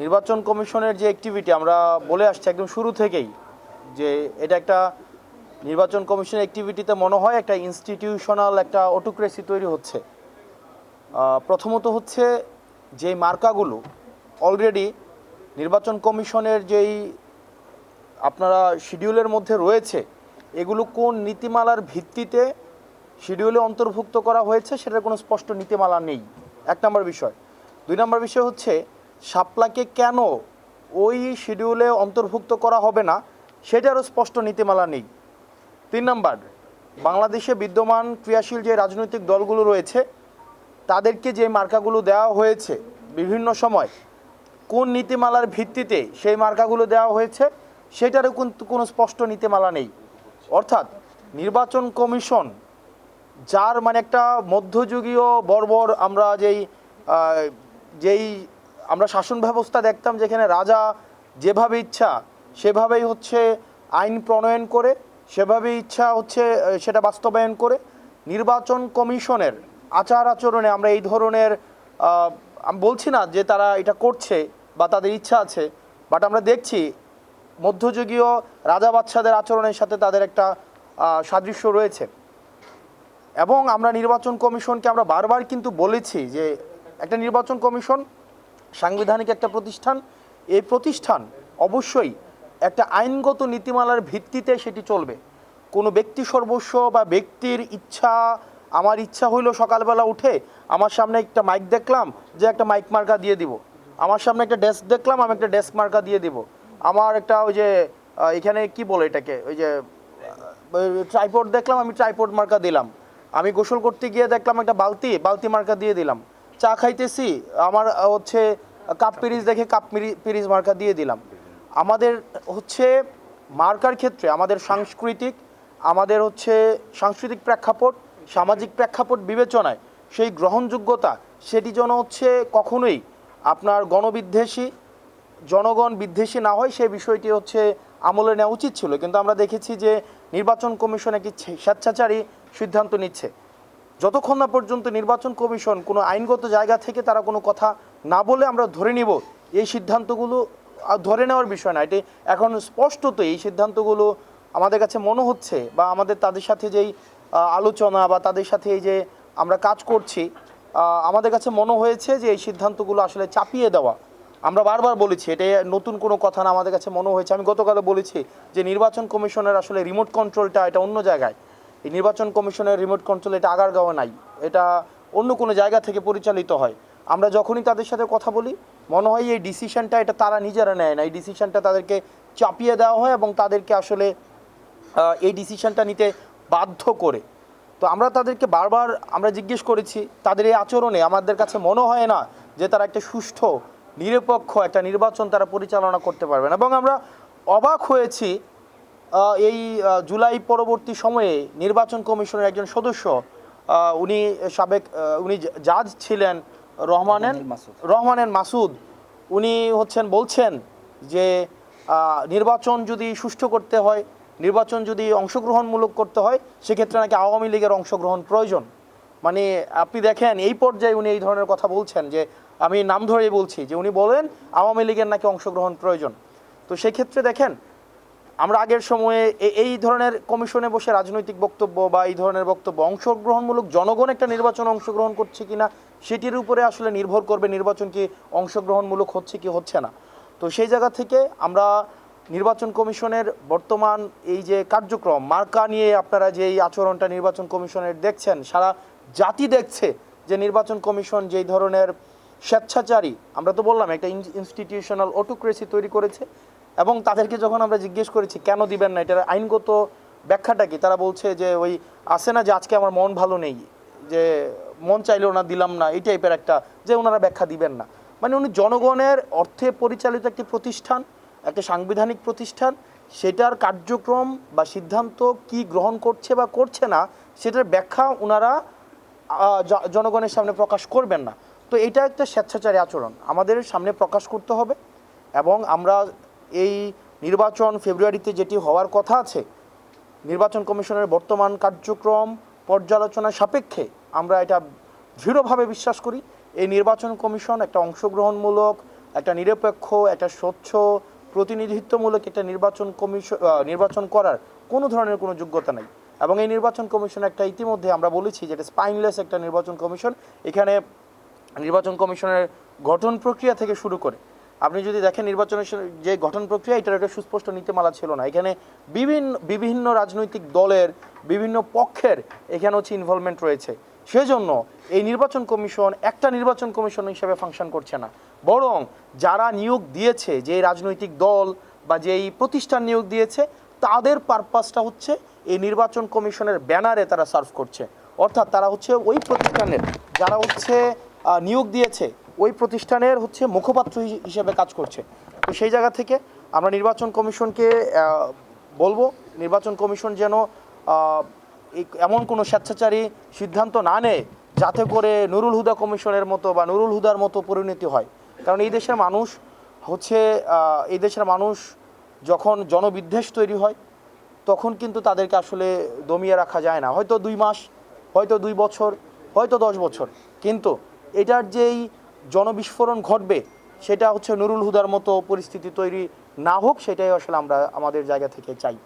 নির্বাচন কমিশনের যে অ্যাক্টিভিটি আমরা বলে আসছি একদম শুরু থেকেই যে এটা একটা নির্বাচন কমিশনের অ্যাক্টিভিটিতে মনে হয় একটা ইনস্টিটিউশনাল একটা অটোক্রেসি তৈরি হচ্ছে। প্রথমত হচ্ছে যে মার্কাগুলো অলরেডি নির্বাচন কমিশনের যেই আপনারা শিডিউলের মধ্যে রয়েছে, এগুলো কোন নীতিমালার ভিত্তিতে শিডিউলে অন্তর্ভুক্ত করা হয়েছে সেটার কোনো স্পষ্ট নীতিমালা নেই। এক নম্বর বিষয়। দুই নম্বর বিষয় হচ্ছে শাপলাকে কেন ওই শিডিউলে অন্তর্ভুক্ত করা হবে না সেটারও স্পষ্ট নীতিমালা নেই। তিন নম্বর, বাংলাদেশে বিদ্যমান ক্রিয়াশীল যে রাজনৈতিক দলগুলো রয়েছে, তাদেরকে যে মার্কাগুলো দেওয়া হয়েছে বিভিন্ন সময়, কোন নীতিমালার ভিত্তিতে সেই মার্কাগুলো দেওয়া হয়েছে, সেটারও কিন্তু কোনো স্পষ্ট নীতিমালা নেই। অর্থাৎ নির্বাচন কমিশন, যার মানে একটা মধ্যযুগীয় বর্বর আমরা যেই যেই আমরা শাসন ব্যবস্থা দেখতাম যেখানে রাজা যেভাবে ইচ্ছা, সেভাবেই হচ্ছে আইন প্রণয়ন করে, সেভাবেই ইচ্ছা হচ্ছে সেটা বাস্তবায়ন করে। নির্বাচন কমিশনের আচার আচরণে আমরা এই ধরনের বলছি না যে তারা এটা করছে বা তাদের ইচ্ছা আছে বাট আমরা দেখছি মধ্যযুগীয় রাজা বাচ্চাদের আচরণের সাথে তাদের একটা সাদৃশ্য রয়েছে। এবং আমরা নির্বাচন কমিশনকে আমরা বারবার কিন্তু বলেছি যে একটা নির্বাচন কমিশন সাংবিধানিক একটা প্রতিষ্ঠান, এই প্রতিষ্ঠান অবশ্যই একটা আইনগত নীতিমালার ভিত্তিতে সেটি চলবে। কোনো ব্যক্তি সর্বস্ব বা ব্যক্তির ইচ্ছা, আমার ইচ্ছা হইল সকালবেলা উঠে আমার সামনে একটা মাইক দেখলাম যে একটা মাইক মার্কা দিয়ে দিব। আমার সামনে একটা ডেস্ক দেখলাম, আমি একটা ডেস্ক মার্কা দিয়ে দিব। আমার একটা ওই যে এখানে কি বলে এটাকে? ওই যে ট্রাইপড দেখলাম, আমি ট্রাইপড মার্কা দিলাম। আমি গোসল করতে গিয়ে দেখলাম একটা বালতি বালতি মার্কা দিয়ে দিলাম। চা খাইতেছি, আমার হচ্ছে কাপ পিরিজ দেখে কাপ পিরিজ মার্কা দিয়ে দিলাম। আমাদের হচ্ছে মার্কার ক্ষেত্রে আমাদের সাংস্কৃতিক, আমাদের হচ্ছে সাংস্কৃতিক প্রেক্ষাপট, সামাজিক প্রেক্ষাপট বিবেচনায় সেই গ্রহণযোগ্যতা, সেটি যেন হচ্ছে কখনোই আপনার গণবিদ্বেষী, জনগণ বিদ্বেষী না হয়, সেই বিষয়টি হচ্ছে আমলে নেওয়া উচিত ছিল। কিন্তু আমরা দেখেছি যে নির্বাচন কমিশন একটি স্বেচ্ছাচারী সিদ্ধান্ত নিচ্ছে। যতক্ষণ না পর্যন্ত নির্বাচন কমিশন কোনো আইনগত জায়গা থেকে তারা কোনো কথা না বলে আমরা ধরে নিব, এই সিদ্ধান্তগুলো ধরে নেওয়ার বিষয় না। এটি এখন স্পষ্টত এই সিদ্ধান্তগুলো আমাদের কাছে মনে হচ্ছে বা আমাদের তাদের সাথে যেই আলোচনা বা তাদের সাথে এই যে আমরা কাজ করছি আমাদের কাছে মনে হয়েছে যে এই সিদ্ধান্তগুলো আসলে চাপিয়ে দেওয়া। আমরা বারবার বলেছি, এটা নতুন কোনো কথা না আমাদের কাছে মনে হয়েছে। আমি গতকালে বলেছি যে নির্বাচন কমিশনের আসলে রিমোট কন্ট্রোলটা এটা অন্য জায়গায়। এই নির্বাচন কমিশনের রিমোট কন্ট্রোল এটা আগারগাঁওয়ে নাই। এটা অন্য কোনো জায়গা থেকে পরিচালিত হয়। আমরা যখনই তাদের সাথে কথা বলি, মনে হয় এই ডিসিশনটা এটা তারা নিজেরা নেয় না। এই ডিসিশনটা তাদেরকে চাপিয়ে দেওয়া হয় এবং তাদেরকে আসলে এই ডিসিশনটা নিতে বাধ্য করে। তো আমরা তাদেরকে বারবার আমরা জিজ্ঞেস করেছি, তাদের এই আচরণে আমাদের কাছে মনে হয় না যে তারা একটা সুষ্ঠু, নিরপেক্ষ একটা নির্বাচন তারা পরিচালনা করতে পারবেন। এবং আমরা অবাক হয়েছি এই জুলাই পরবর্তী সময়ে নির্বাচন কমিশনের একজন সদস্য উনি সাবেক উনি জাজ ছিলেন রহমানের। রহমানের মাসুদ। উনি হচ্ছেন বলছেন যে নির্বাচন যদি সুষ্ঠু করতে হয় নির্বাচন যদি অংশগ্রহণমূলক করতে হয় সেক্ষেত্রে নাকি আওয়ামী লীগের অংশগ্রহণ প্রয়োজন। মানে আপনি দেখেন এই পর্যায়ে উনি এই ধরনের কথা বলছেন যে আমি নাম ধরেই বলছি যে উনি বলেন আওয়ামী লীগের নাকি অংশগ্রহণ প্রয়োজন। তো সেক্ষেত্রে দেখেন আমরা আগের সময়ে এই ধরনের কমিশনে বসে রাজনৈতিক বক্তব্য বা এই ধরনের বক্তব্য অংশগ্রহণমূলক জনগণ একটা নির্বাচন অংশগ্রহণ করছে কিনা, সেটির উপরে আসলে নির্ভর করবে নির্বাচন কি অংশগ্রহণমূলক হচ্ছে কি হচ্ছে না। তো সেই জায়গা থেকে আমরা নির্বাচন কমিশনের বর্তমান এই যে কার্যক্রম, মার্কা নিয়ে আপনারা যে এই আচরণটা নির্বাচন কমিশনের দেখছেন, সারা জাতি দেখছে যে নির্বাচন কমিশন যেই ধরনের স্বেচ্ছাচারী, আমরা তো বললাম একটা ইনস্টিটিউশনাল অটোক্রেসি তৈরি করেছে এবং তাদেরকে যখন আমরা জিজ্ঞেস করেছি, কেন দিবেন না? এটার আইনগত ব্যাখ্যাটা কি? তারা বলছে যে, ওই আসে না যে আজকে আমার মন ভালো নেই, যে মন চাইলেও না, দিলাম না। এই টাইপের একটা, যে ওনারা ব্যাখ্যা দিবেন না। মানে উনি জনগণের অর্থে পরিচালিত একটি প্রতিষ্ঠান, একটা সাংবিধানিক প্রতিষ্ঠান, সেটার কার্যক্রম বা সিদ্ধান্ত কি গ্রহণ করছে বা করছে না, সেটার ব্যাখ্যা ওনারা জনগণের সামনে প্রকাশ করবেন না। তো এটা একটা স্বেচ্ছাচারী আচরণ। আমাদের সামনে প্রকাশ করতে হবে এবং আমরা এই নির্বাচন ফেব্রুয়ারিতে যেটি হওয়ার কথা আছে, নির্বাচন কমিশনের বর্তমান কার্যক্রম পর্যালোচনা সাপেক্ষে আমরা এটা দৃঢ়ভাবে বিশ্বাস করি। এই নির্বাচন কমিশন একটা অংশগ্রহণমূলক, একটা নিরপেক্ষ, একটা স্বচ্ছ, প্রতিনিধিত্বমূলক একটা নির্বাচন কমিশন নির্বাচন করার কোনো ধরনের কোনো যোগ্যতা নেই। এবং এই নির্বাচন কমিশন একটা ইতিমধ্যে আমরা বলেছি যে এটা স্পাইনলেস একটা নির্বাচন কমিশন। এখানে নির্বাচন কমিশনের গঠন প্রক্রিয়া থেকে শুরু করে আপনি যদি দেখেন নির্বাচনের যে গঠন প্রক্রিয়া, এটার একটা সুস্পষ্ট নীতিমালা ছিল না। এখানে বিভিন্ন বিভিন্ন রাজনৈতিক দলের বিভিন্ন পক্ষের এখানে হচ্ছে ইনভলভমেন্ট রয়েছে। সেজন্য এই নির্বাচন কমিশন একটা নির্বাচন কমিশন হিসেবে ফাংশন করছে না। বরং যারা নিয়োগ দিয়েছে, যে রাজনৈতিক দল বা যেই প্রতিষ্ঠান নিয়োগ দিয়েছে, তাদের পারপাসটা হচ্ছে এই নির্বাচন কমিশনের ব্যানারে তারা সার্ভ করছে। অর্থাৎ তারা হচ্ছে ওই প্রতিষ্ঠানের, যারা হচ্ছে নিয়োগ দিয়েছে ওই প্রতিষ্ঠানের হচ্ছে মুখপাত্র হিসেবে কাজ করছে। তো সেই জায়গা থেকে আমরা নির্বাচন কমিশনকে বলব, নির্বাচন কমিশন যেন এমন কোনো স্বেচ্ছাচারী সিদ্ধান্ত না নেয়, যাতে করে নুরুল হুদা কমিশনের মতো বা নুরুল হুদার মতো পরিণতি হয়। কারণ এই দেশের মানুষ হচ্ছে এই দেশের মানুষ যখন জনবিদ্বেষ তৈরি হয়, তখন কিন্তু তাদেরকে আসলে দমিয়ে রাখা যায় না। হয়তো দুই মাস, হয়তো দুই বছর, হয়তো দশ বছর। কিন্তু এটার যেই জনবিস্ফোরণ ঘটবে, সেটা হচ্ছে নুরুল হুদার মতো পরিস্থিতি তৈরি না হোক, সেটাই আসলে আমরা আমাদের জায়গা থেকে চাই।